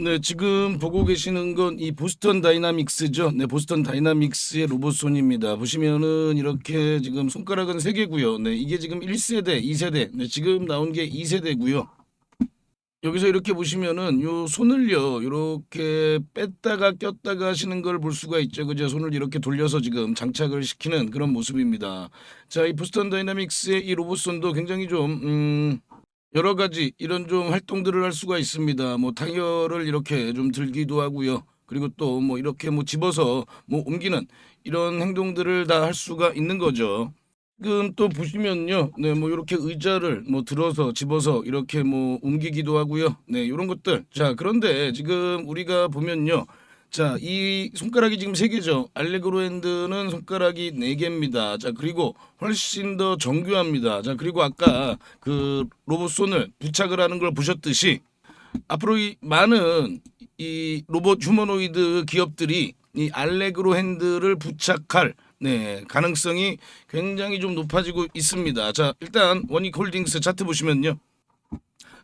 네, 지금 보고 계시는 건 이 보스턴 다이나믹스죠. 네, 보스턴 다이나믹스의 로봇손입니다. 보시면은 이렇게 지금 손가락은 세 개고요. 네, 이게 지금 1세대, 2세대. 네, 지금 나온 게 2세대고요. 여기서 이렇게 보시면은 요 손을요 이렇게 뺐다가 꼈다가 하시는 걸 볼 수가 있죠 그죠 손을 이렇게 돌려서 지금 장착을 시키는 그런 모습입니다 자 이 보스턴 다이나믹스의 이 로봇손도 굉장히 좀 음, 여러 가지 이런 좀 활동들을 할 수가 있습니다. 뭐 타이어를 이렇게 좀 들기도 하고요. 그리고 또 뭐 이렇게 뭐 집어서 뭐 옮기는 이런 행동들을 다 할 수가 있는 거죠. 지금 또 보시면요, 네, 뭐 이렇게 의자를 뭐 들어서 집어서 이렇게 뭐 옮기기도 하고요, 네, 이런 것들. 자, 그런데 지금 우리가 보면요, 자, 이 손가락이 지금 세 개죠. 알레그로 핸드는 손가락이 네 개입니다. 자, 그리고 훨씬 더 정교합니다. 자, 그리고 아까 그 로봇 손을 부착을 하는 걸 보셨듯이 앞으로 이 많은 이 로봇 휴머노이드 기업들이 이 알레그로 핸드를 부착할 네, 가능성이 굉장히 좀 높아지고 있습니다. 자, 일단 원익 홀딩스 차트 보시면요.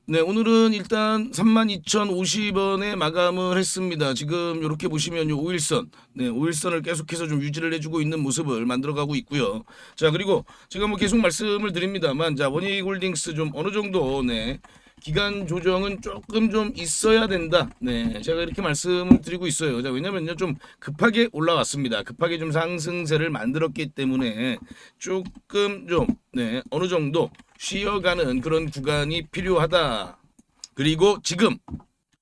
네, 오늘은 일단 32,050원에 마감을 했습니다. 지금 이렇게 보시면 요. 5일선. 네, 5일선을 계속해서 좀 유지를 해주고 있는 모습을 만들어가고 있고요. 자, 그리고 제가 뭐 계속 말씀을 드립니다만, 자, 원익 홀딩스 좀 어느 정도, 네, 기간 조정은 조금 좀 있어야 된다. 네, 제가 이렇게 말씀을 드리고 있어요. 자, 왜냐면요, 좀 급하게 올라왔습니다. 급하게 좀 상승세를 만들었기 때문에 조금 좀, 네, 어느 정도 쉬어가는 그런 구간이 필요하다. 그리고 지금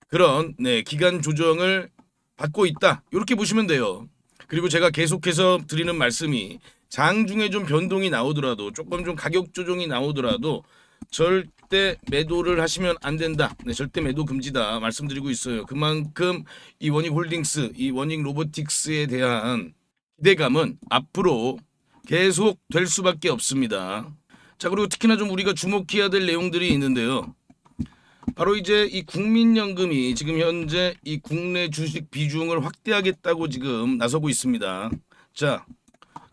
그런, 네, 기간 조정을 받고 있다. 이렇게 보시면 돼요. 그리고 제가 계속해서 드리는 말씀이 장중에 좀 변동이 나오더라도 조금 좀 가격 조정이 나오더라도 절대 매도를 하시면 안 된다. 네, 절대 매도 금지다. 말씀드리고 있어요. 그만큼 이 원익 홀딩스, 이 원익 로보틱스에 대한 기대감은 앞으로 계속 될 수밖에 없습니다. 자, 그리고 특히나 좀 우리가 주목해야 될 내용들이 있는데요. 바로 이제 이 국민연금이 지금 현재 이 국내 주식 비중을 확대하겠다고 지금 나서고 있습니다. 자,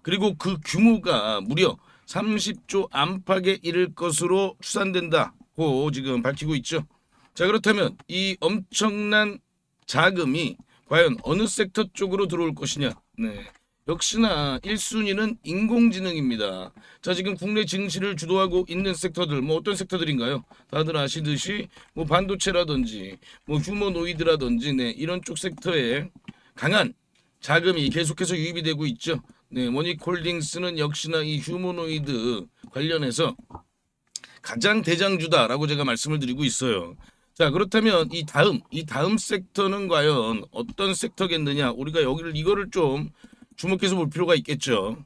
그리고 그 규모가 무려 30조 안팎에 이를 것으로 추산된다고 지금 밝히고 있죠. 자 그렇다면 이 엄청난 자금이 과연 어느 섹터 쪽으로 들어올 것이냐? 네. 역시나 1순위는 인공지능입니다. 자, 지금 국내 증시를 주도하고 있는 섹터들, 뭐 어떤 섹터들인가요? 다들 아시듯이 뭐 반도체라든지 뭐 휴머노이드라든지 네, 이런 쪽 섹터에 강한 자금이 계속해서 유입이 되고 있죠. 네, 모니콜딩스는 역시나 이 휴머노이드 관련해서 가장 대장주다라고 제가 말씀을 드리고 있어요. 자, 그렇다면 이 다음 이 다음 섹터는 과연 어떤 섹터겠느냐? 우리가 여기를 이거를 좀 주목해서 볼 필요가 있겠죠.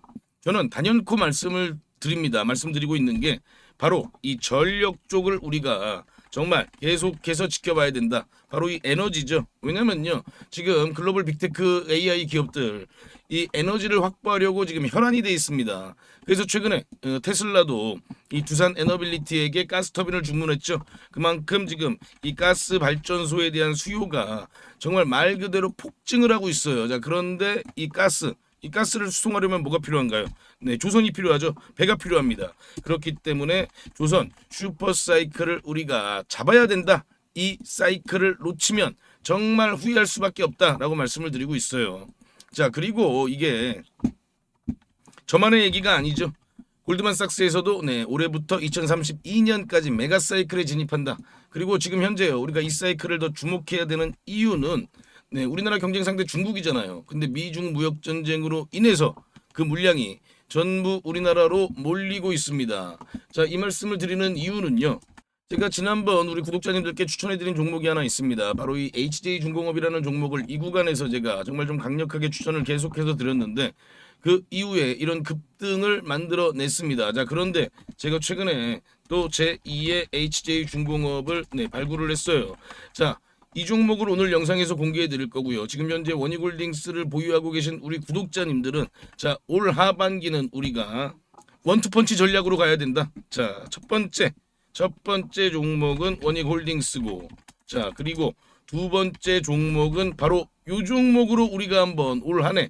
저는 단연코 말씀을 드립니다. 말씀드리고 있는 게 바로 이 전력 쪽을 우리가 정말 계속해서 지켜봐야 된다. 바로 이 에너지죠. 왜냐면요. 지금 글로벌 빅테크 AI 기업들 이 에너지를 확보하려고 지금 혈안이 돼 있습니다. 그래서 최근에 어, 테슬라도 이 두산 에너빌리티에게 가스 터빈을 주문했죠. 그만큼 지금 이 가스 발전소에 대한 수요가 정말 말 그대로 폭증을 하고 있어요. 자, 그런데 이 가스 이 가스를 수송하려면 뭐가 필요한가요? 네, 조선이 필요하죠. 배가 필요합니다. 그렇기 때문에 조선 슈퍼 사이클을 우리가 잡아야 된다. 이 사이클을 놓치면 정말 후회할 수밖에 없다라고 말씀을 드리고 있어요. 자, 그리고 이게 저만의 얘기가 아니죠. 골드만삭스에서도 네, 올해부터 2032년까지 메가 사이클에 진입한다. 그리고 지금 현재요. 우리가 이 사이클을 더 주목해야 되는 이유는 네, 우리나라 경쟁 상대 중국이잖아요. 근데 미중 무역 전쟁으로 인해서 그 물량이 전부 우리나라로 몰리고 있습니다. 자, 이 말씀을 드리는 이유는요. 제가 지난번 우리 구독자님들께 추천해드린 종목이 하나 있습니다. 바로 이 HJ 중공업이라는 종목을 이 구간에서 제가 정말 좀 강력하게 추천을 계속해서 드렸는데 그 이후에 이런 급등을 만들어냈습니다. 자 그런데 제가 최근에 또 제 2의 HJ 중공업을 네, 발굴을 했어요. 자. 이 종목을 오늘 영상에서 공개해 드릴 거고요. 지금 현재 원익홀딩스를 보유하고 계신 우리 구독자님들은 자, 올 하반기는 우리가 원투펀치 전략으로 가야 된다. 자, 첫 번째 첫 번째 종목은 원익홀딩스고 자 그리고 두 번째 종목은 바로 요 종목으로 우리가 한번 올 한해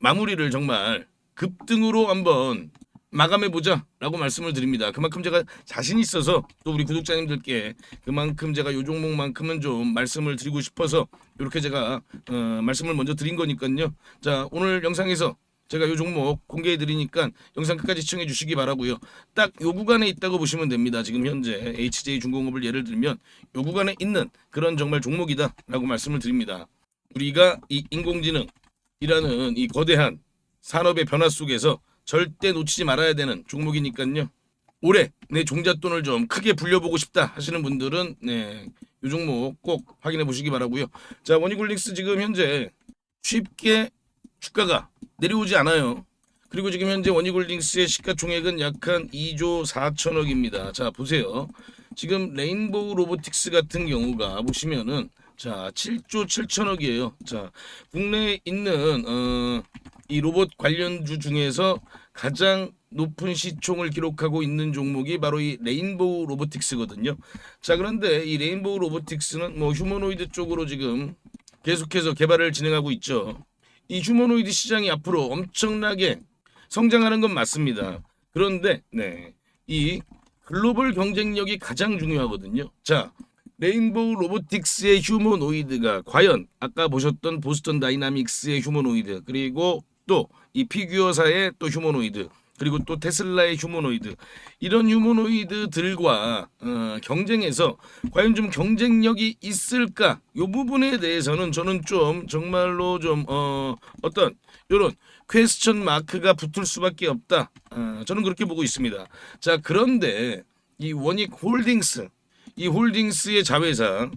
마무리를 정말 급등으로 한번 마감해 보자라고 말씀을 드립니다. 그만큼 제가 자신 있어서 또 우리 구독자님들께 그만큼 제가 요 종목만큼은 좀 말씀을 드리고 싶어서 이렇게 제가 어, 말씀을 먼저 드린 거니까요. 자 오늘 영상에서 제가 요 종목 공개해 드리니까 영상 끝까지 시청해 주시기 바라고요. 딱 요 구간에 있다고 보시면 됩니다. 지금 현재 HJ 중공업을 예를 들면 요 구간에 있는 그런 정말 종목이다라고 말씀을 드립니다. 우리가 이 인공지능이라는 이 거대한 산업의 변화 속에서 절대 놓치지 말아야 되는 종목이니까요. 올해 내 종잣돈을 좀 크게 불려보고 싶다 하시는 분들은 네, 이 종목 꼭 확인해 보시기 바라고요. 자, 원이굴릭스 지금 현재 쉽게 주가가 내려오지 않아요. 그리고 지금 현재 원이굴링스의 시가총액은 약 한 2조 4천억입니다. 자 보세요. 지금 레인보우 로보틱스 같은 경우가 보시면은 자 7조 7천억이에요. 자 국내에 있는 어, 이 로봇 관련주 중에서 가장 높은 시총을 기록하고 있는 종목이 바로 이 레인보우 로보틱스거든요. 자 그런데 이 레인보우 로보틱스는 뭐 휴머노이드 쪽으로 지금 계속해서 개발을 진행하고 있죠. 이 휴머노이드 시장이 앞으로 엄청나게 성장하는 건 맞습니다. 그런데 네. 이 글로벌 경쟁력이 가장 중요하거든요. 자, 레인보우 로보틱스의 휴머노이드가 과연 아까 보셨던 보스턴 다이나믹스의 휴머노이드 그리고 또 이 피규어사의 또 휴머노이드 그리고 또 테슬라의 휴머노이드 이런 휴머노이드들과 어, 경쟁해서 과연 좀 경쟁력이 있을까? 이 부분에 대해서는 저는 좀 정말로 좀 어, 어떤 이런 퀘스천 마크가 붙을 수밖에 없다. 어, 저는 그렇게 보고 있습니다. 자 그런데 이 원익 홀딩스 이 홀딩스의 자회사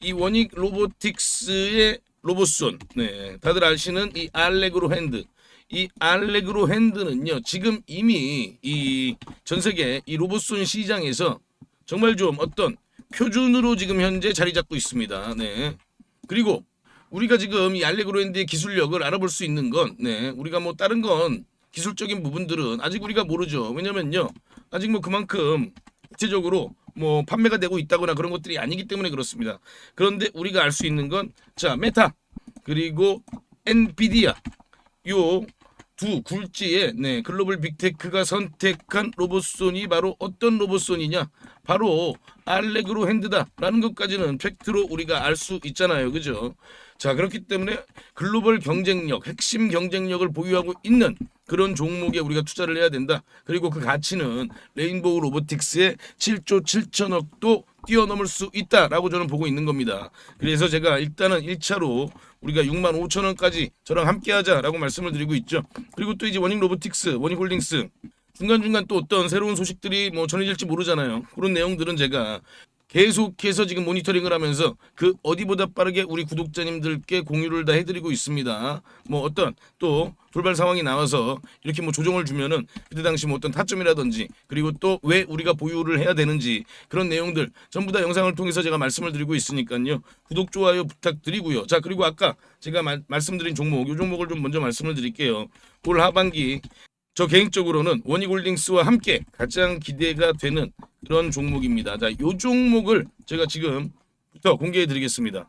이 원익 로보틱스의 로봇손 네 다들 아시는 이 알레그로 핸드 이 알레그로 핸드는요 지금 이미 이 전 세계 이 로봇손 시장에서 정말 좀 어떤 표준으로 지금 현재 자리 잡고 있습니다. 네. 그리고 우리가 지금 이 알레그로 핸드의 기술력을 알아볼 수 있는 건 네. 우리가 뭐 다른 건 기술적인 부분들은 아직 우리가 모르죠. 왜냐면요. 아직 뭐 그만큼 구체적으로 뭐 판매가 되고 있다거나 그런 것들이 아니기 때문에 그렇습니다. 그런데 우리가 알 수 있는 건 자, 메타 그리고 엔비디아 요 두 굴지의 네, 글로벌 빅테크가 선택한 로봇손이 바로 어떤 로봇손이냐? 바로 알레그로 핸드다라는 것까지는 팩트로 우리가 알 수 있잖아요. 그죠? 자, 그렇기 때문에 글로벌 경쟁력, 핵심 경쟁력을 보유하고 있는 그런 종목에 우리가 투자를 해야 된다. 그리고 그 가치는 레인보우 로보틱스의 7조 7천억도 뛰어넘을 수 있다라고 저는 보고 있는 겁니다. 그래서 제가 일단은 1차로 우리가 6만 5천 원까지 저랑 함께 하자라고 말씀을 드리고 있죠. 그리고 또 이제 원익 로보틱스, 원익 홀딩스 중간중간 또 어떤 새로운 소식들이 뭐 전해질지 모르잖아요. 그런 내용들은 제가 계속해서 지금 모니터링을 하면서 그 어디보다 빠르게 우리 구독자님들께 공유를 다 해드리고 있습니다. 뭐 어떤 또 돌발 상황이 나와서 이렇게 뭐 조정을 주면은 그때 당시 뭐 어떤 타점이라든지 그리고 또 왜 우리가 보유를 해야 되는지 그런 내용들 전부 다 영상을 통해서 제가 말씀을 드리고 있으니까요. 구독 좋아요 부탁드리고요. 자 그리고 아까 제가 말, 말씀드린 종목 이 종목을 좀 먼저 말씀을 드릴게요. 올 하반기 저 개인적으로는 원익홀딩스와 함께 가장 기대가 되는 그런 종목입니다. 자, 요 종목을 제가 지금부터 공개해 드리겠습니다.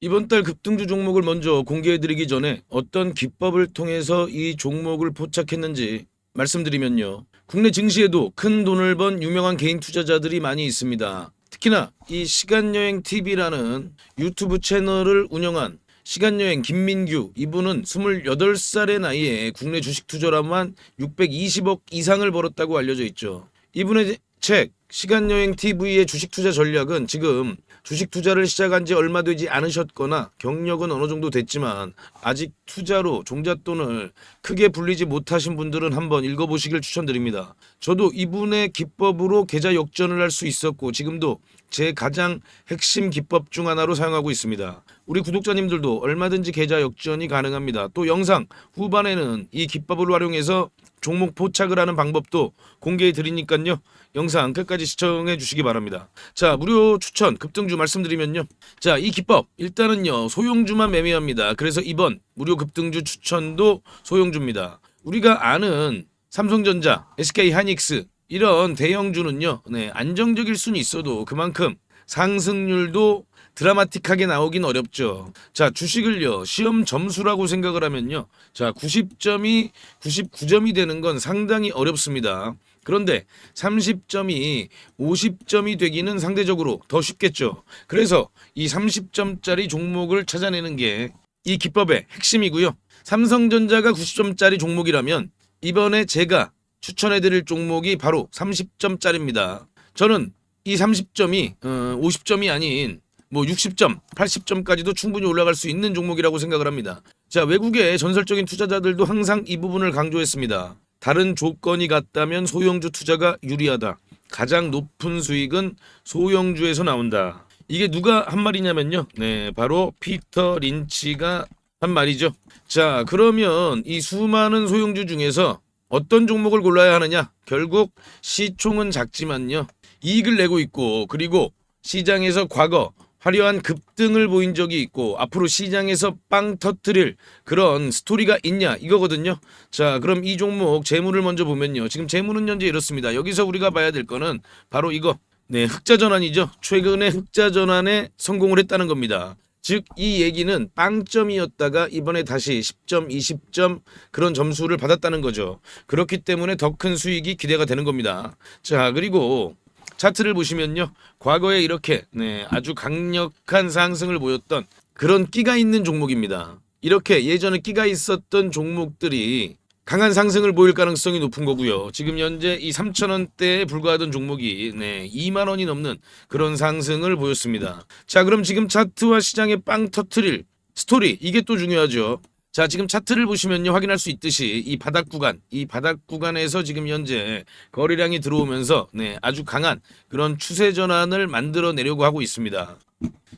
이번 달 급등주 종목을 먼저 공개해 드리기 전에 어떤 기법을 통해서 이 종목을 포착했는지 말씀드리면요. 국내 증시에도 큰 돈을 번 유명한 개인 투자자들이 많이 있습니다. 특히나 이 시간여행 TV라는 유튜브 채널을 운영한 시간여행 김민규 이분은 28살의 나이에 국내 주식 투자로만 620억 이상을 벌었다고 알려져 있죠. 이분의 책 시간여행 TV의 주식 투자 전략은 지금 주식 투자를 시작한 지 얼마 되지 않으셨거나 경력은 어느 정도 됐지만 아직 투자로 종잣돈을 크게 불리지 못하신 분들은 한번 읽어보시길 추천드립니다. 저도 이분의 기법으로 계좌 역전을 할 수 있었고 지금도 제 가장 핵심 기법 중 하나로 사용하고 있습니다. 우리 구독자님들도 얼마든지 계좌 역전이 가능합니다. 또 영상 후반에는 이 기법을 활용해서 종목 포착을 하는 방법도 공개해 드리니까요. 영상 끝까지 시청해 주시기 바랍니다. 자, 무료 추천 급등주 말씀드리면요. 자, 이 기법 일단은요. 소형주만 매매합니다. 그래서 이번 무료 급등주 추천도 소형주입니다. 우리가 아는 삼성전자, SK 하이닉스 이런 대형주는요. 네, 안정적일 수는 있어도 그만큼 상승률도 드라마틱하게 나오긴 어렵죠. 자, 주식을요, 시험 점수라고 생각을 하면요. 자, 90점이 99점이 되는 건 상당히 어렵습니다. 그런데 30점이 50점이 되기는 상대적으로 더 쉽겠죠. 그래서 이 30점짜리 종목을 찾아내는 게 이 기법의 핵심이고요. 삼성전자가 90점짜리 종목이라면 이번에 제가 추천해 드릴 종목이 바로 30점짜리입니다. 저는 이 30점이 어, 50점이 아닌 뭐 60점, 80점까지도 충분히 올라갈 수 있는 종목이라고 생각을 합니다. 자, 외국의 전설적인 투자자들도 항상 이 부분을 강조했습니다. 다른 조건이 같다면 소형주 투자가 유리하다. 가장 높은 수익은 소형주에서 나온다. 이게 누가 한 말이냐면요. 네, 바로 피터 린치가 한 말이죠. 자, 그러면 이 수많은 소형주 중에서 어떤 종목을 골라야 하느냐? 결국 시총은 작지만요. 이익을 내고 있고 그리고 시장에서 과거 화려한 급등을 보인 적이 있고 앞으로 시장에서 빵 터트릴 그런 스토리가 있냐 이거거든요. 자, 그럼 이 종목 재물을 먼저 보면요. 지금 재물은 현재 이렇습니다. 여기서 우리가 봐야 될 거는 바로 이거. 네, 흑자 전환이죠. 최근에 흑자 전환에 성공을 했다는 겁니다. 즉 이 얘기는 빵점이었다가 이번에 다시 10점, 20점 그런 점수를 받았다는 거죠. 그렇기 때문에 더 큰 수익이 기대가 되는 겁니다. 자, 그리고 차트를 보시면요. 과거에 이렇게 네, 아주 강력한 상승을 보였던 그런 끼가 있는 종목입니다. 이렇게 예전에 끼가 있었던 종목들이 강한 상승을 보일 가능성이 높은 거고요. 지금 현재 이 3,000원대에 불과하던 종목이 네, 2만 원이 넘는 그런 상승을 보였습니다. 자, 그럼 지금 차트와 시장의 빵 터트릴 스토리 이게 또 중요하죠. 자, 지금 차트를 보시면요. 확인할 수 있듯이 이 바닥 구간, 이 바닥 구간에서 지금 현재 거래량이 들어오면서 네, 아주 강한 그런 추세 전환을 만들어 내려고 하고 있습니다.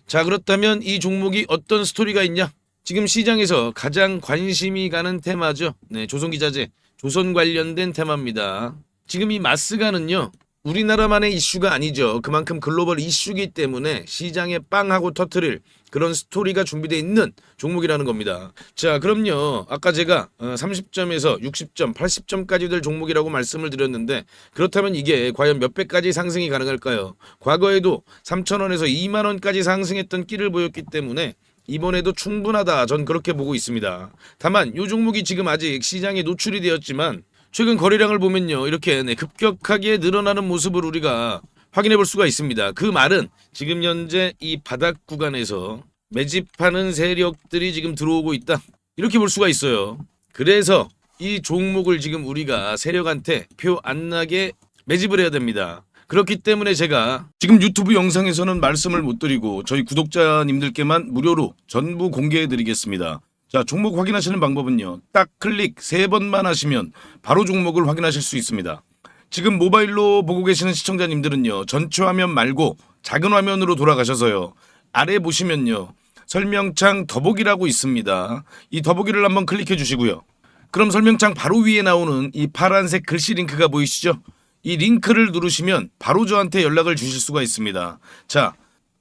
자, 그렇다면 이 종목이 어떤 스토리가 있냐? 지금 시장에서 가장 관심이 가는 테마죠. 네, 조선기자재, 조선 관련된 테마입니다. 지금 이 마스가는요. 우리나라만의 이슈가 아니죠. 그만큼 글로벌 이슈기 때문에 시장에 빵하고 터트릴 그런 스토리가 준비되어 있는 종목이라는 겁니다. 자, 그럼요. 아까 제가 30점에서 60점, 80점까지 될 종목이라고 말씀을 드렸는데 그렇다면 이게 과연 몇 배까지 상승이 가능할까요? 과거에도 3,000원에서 2만 원까지 상승했던 끼를 보였기 때문에 이번에도 충분하다. 전 그렇게 보고 있습니다. 다만 이 종목이 지금 아직 시장에 노출이 되었지만 최근 거래량을 보면요. 이렇게 네, 급격하게 늘어나는 모습을 우리가 확인해 볼 수가 있습니다. 그 말은 지금 현재 이 바닥 구간에서 매집하는 세력들이 지금 들어오고 있다. 이렇게 볼 수가 있어요. 그래서 이 종목을 지금 우리가 세력한테 표 안 나게 매집을 해야 됩니다. 그렇기 때문에 제가 지금 유튜브 영상에서는 말씀을 못 드리고 저희 구독자님들께만 무료로 전부 공개해 드리겠습니다. 자, 종목 확인하시는 방법은요. 딱 클릭 세 번만 하시면 바로 종목을 확인하실 수 있습니다. 지금 모바일로 보고 계시는 시청자님들은요. 전체 화면 말고 작은 화면으로 돌아가셔서요. 아래 보시면요. 설명창 더보기라고 있습니다. 이 더보기를 한번 클릭해 주시고요. 그럼 설명창 바로 위에 나오는 이 파란색 글씨 링크가 보이시죠? 이 링크를 누르시면 바로 저한테 연락을 주실 수가 있습니다. 자,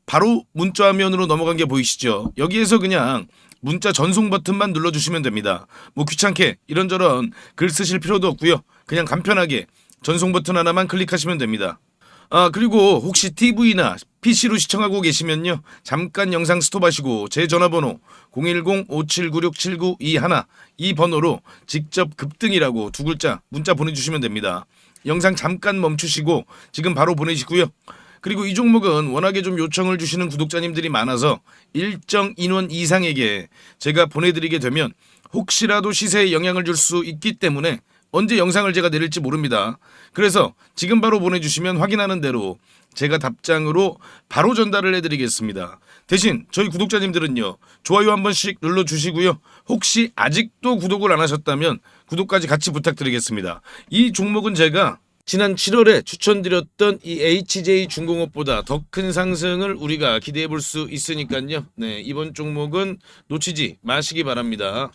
바로 문자 화면으로 넘어간 게 보이시죠? 여기에서 그냥 문자 전송 버튼만 눌러주시면 됩니다. 뭐 귀찮게 이런저런 글 쓰실 필요도 없고요. 그냥 간편하게 전송 버튼 하나만 클릭하시면 됩니다. 아 그리고 혹시 TV나 PC로 시청하고 계시면요 잠깐 영상 스톱하시고 제 전화번호 010-5796-7921 이 번호로 직접 급등이라고 두 글자 문자 보내주시면 됩니다. 영상 잠깐 멈추시고 지금 바로 보내시고요. 그리고 이 종목은 워낙에 좀 요청을 주시는 구독자님들이 많아서 일정 인원 이상에게 제가 보내드리게 되면 혹시라도 시세에 영향을 줄 수 있기 때문에 언제 영상을 제가 내릴지 모릅니다. 그래서 지금 바로 보내주시면 확인하는 대로 제가 답장으로 바로 전달을 해드리겠습니다. 대신 저희 구독자님들은요 좋아요 한 번씩 눌러주시고요. 혹시 아직도 구독을 안 하셨다면 구독까지 같이 부탁드리겠습니다. 이 종목은 제가 지난 7월에 추천드렸던 이 HJ 중공업보다 더 큰 상승을 우리가 기대해 볼 수 있으니까요. 네, 이번 종목은 놓치지 마시기 바랍니다.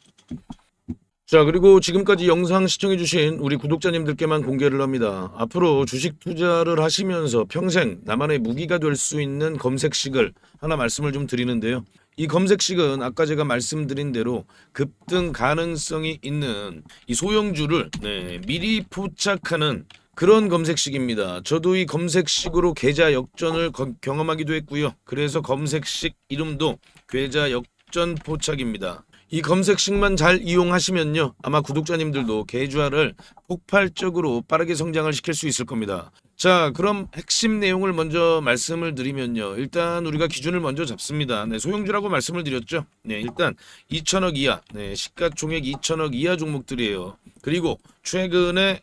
자, 그리고 지금까지 영상 시청해주신 우리 구독자님들께만 공개를 합니다. 앞으로 주식 투자를 하시면서 평생 나만의 무기가 될 수 있는 검색식을 하나 말씀을 좀 드리는데요. 이 검색식은 아까 제가 말씀드린 대로 급등 가능성이 있는 이 소형주를 네, 미리 포착하는 그런 검색식입니다. 저도 이 검색식으로 계좌 역전을 거- 경험하기도 했고요. 그래서 검색식 이름도 계좌 역전 포착입니다. 이 검색식만 잘 이용하시면요. 아마 구독자님들도 계좌를 폭발적으로 빠르게 성장을 시킬 수 있을 겁니다. 자, 그럼 핵심 내용을 먼저 말씀을 드리면요. 일단 우리가 기준을 먼저 잡습니다. 네, 소형주라고 말씀을 드렸죠. 네, 일단 2천억 이하, 네, 시가총액 2천억 이하 종목들이에요. 그리고 최근에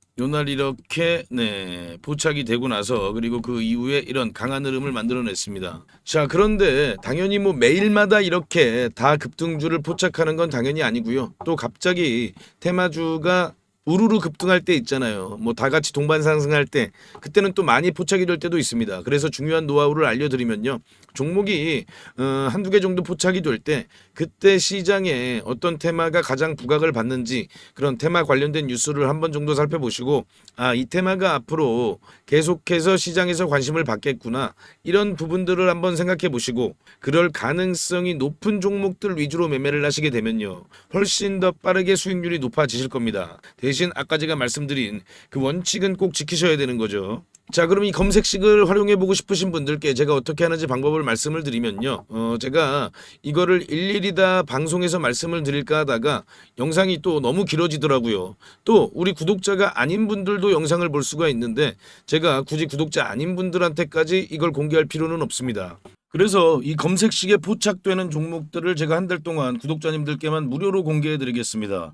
요날 이렇게 네, 포착이 되고 나서 그리고 그 이후에 이런 강한 흐름을 만들어냈습니다. 자, 그런데 당연히 뭐 매일마다 이렇게 다 급등주를 포착하는 건 당연히 아니고요. 또 갑자기 테마주가 우르르 급등할 때 있잖아요. 뭐 다 같이 동반 상승할 때 그때는 또 많이 포착이 될 때도 있습니다. 그래서 중요한 노하우를 알려드리면요. 종목이 어, 한두 개 정도 포착이 될 때 그때 시장에 어떤 테마가 가장 부각을 받는지 그런 테마 관련된 뉴스를 한 번 정도 살펴보시고 아 이 테마가 앞으로 계속해서 시장에서 관심을 받겠구나 이런 부분들을 한번 생각해 보시고 그럴 가능성이 높은 종목들 위주로 매매를 하시게 되면요 훨씬 더 빠르게 수익률이 높아지실 겁니다 대신 아까 제가 말씀드린 그 원칙은 꼭 지키셔야 되는 거죠. 자 그럼 이 검색식을 활용해 보고 싶으신 분들께 제가 어떻게 하는지 방법을 말씀을 드리면요. 어 제가 이거를 일일이 다 방송에서 말씀을 드릴까 하다가 영상이 또 너무 길어지더라고요. 또 우리 구독자가 아닌 분들도 영상을 볼 수가 있는데 제가 굳이 구독자 아닌 분들한테까지 이걸 공개할 필요는 없습니다. 그래서 이 검색식에 포착되는 종목들을 제가 한 달 동안 구독자님들께만 무료로 공개해 드리겠습니다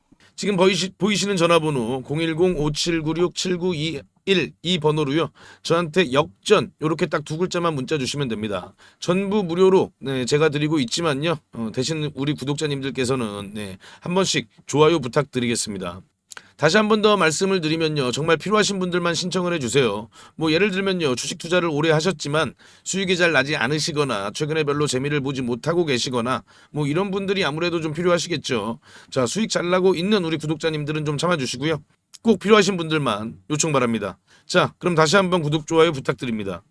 지금 보이시, 보이시는 전화번호 010-5796-7921 이 번호로요. 저한테 역전 이렇게 딱 두 글자만 문자 주시면 됩니다. 전부 무료로 네, 제가 드리고 있지만요. 어, 대신 우리 구독자님들께서는 네, 한 번씩 좋아요 부탁드리겠습니다. 다시 한 번 더 말씀을 드리면요. 정말 필요하신 분들만 신청을 해주세요. 뭐 예를 들면요. 주식 투자를 오래 하셨지만 수익이 잘 나지 않으시거나 최근에 별로 재미를 보지 못하고 계시거나 뭐 이런 분들이 아무래도 좀 필요하시겠죠. 자 수익 잘 나고 있는 우리 구독자님들은 좀 참아주시고요. 꼭 필요하신 분들만 요청 바랍니다. 자 그럼 다시 한번 구독 좋아요 부탁드립니다.